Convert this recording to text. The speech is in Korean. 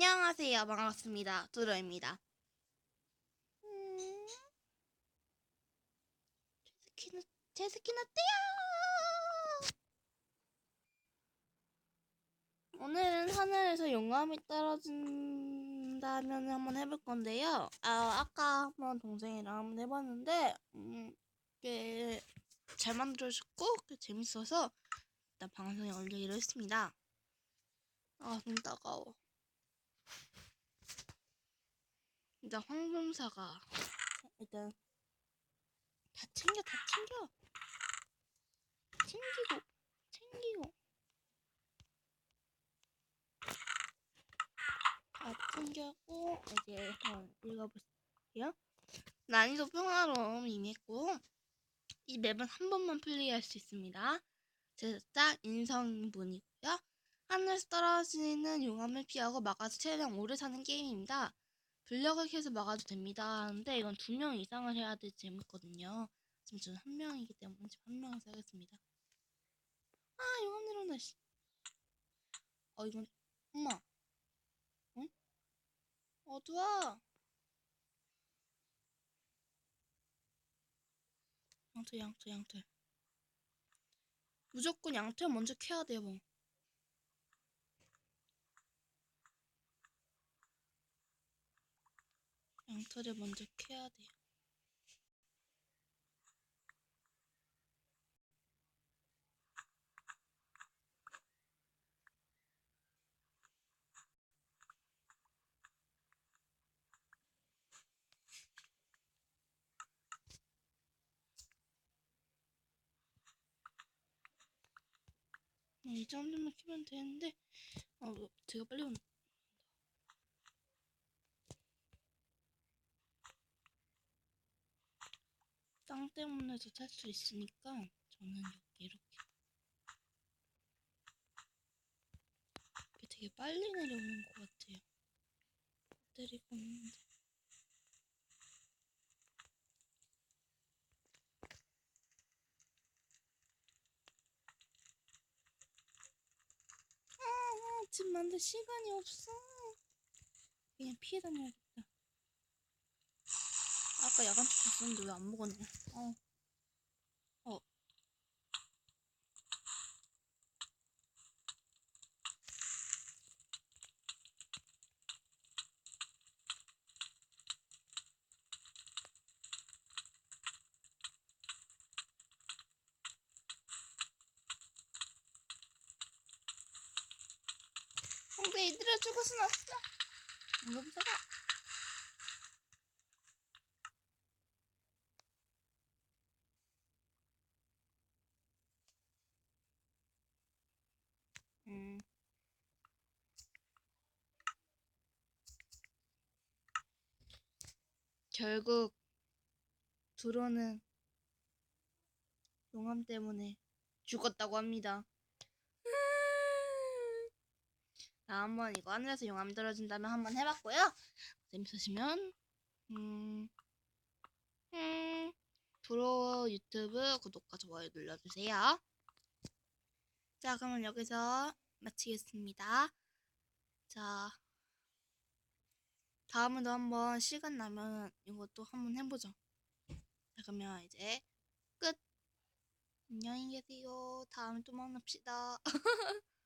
안녕하세요. 반갑습니다. 두로입니다. 음... 제스키는, 제스키는 떼야! 오늘은 하늘에서 용암이 떨어진다면 한번 해볼 건데요. 아, 아까 한번 동생이랑 한번 해봤는데, 음, 꽤 잘 만들어졌고, 꽤 재밌어서 일단 방송에 올리기로 했습니다. 아, 눈 따가워. 일단 황금사가 일단 다 챙겨 다 챙겨 챙기고 챙기고 다 챙겼고 이제 한번 읽어볼게요. 난이도 평화로움 임했고 이 맵은 한 번만 플레이할 수 있습니다. 제작자 인성분이고요. 하늘에서 떨어지는 용암을 피하고 막아서 최대한 오래 사는 게임입니다. 블럭을 캐서 막아도 됩니다. 하는데 이건 두 명 이상을 해야 돼 재밌거든요. 지금 저는 한 명이기 때문에 지금 한 명을 하겠습니다. 아 용암 내려온다 씨. 어 이건 엄마. 응? 어두워. 양털 양털 양털. 무조건 양털 먼저 캐야 돼요. 뭐. 양털을 먼저 캐야 돼요. 음, 이 정도만 키면 되는데, 어, 제가 빨리 온. 땅 때문에도 살수 있으니까 저는 여기 이렇게 이게 되게 빨리 내려오는 것 같아요. 때리고 있는데. 아, 아, 지금 만들 시간이 없어. 그냥 피해 다녀야겠다. 아까 야간 썼는데 왜 안 먹었냐? 어. 어. 근데 이들아 죽어서 났어. 무서워. 음. 결국 드론은 용암 때문에 죽었다고 합니다. 자, 한번 이거 하늘에서 용암 떨어진다면 한번 해봤고요. 재밌으시면 음, 음, 프로 유튜브 구독과 좋아요 눌러주세요. 자, 그러면 여기서 마치겠습니다. 자, 다음에도 한번 시간 나면 이것도 한번 해보죠. 자, 그러면 이제 끝. 안녕히 계세요. 다음에 또 만납시다.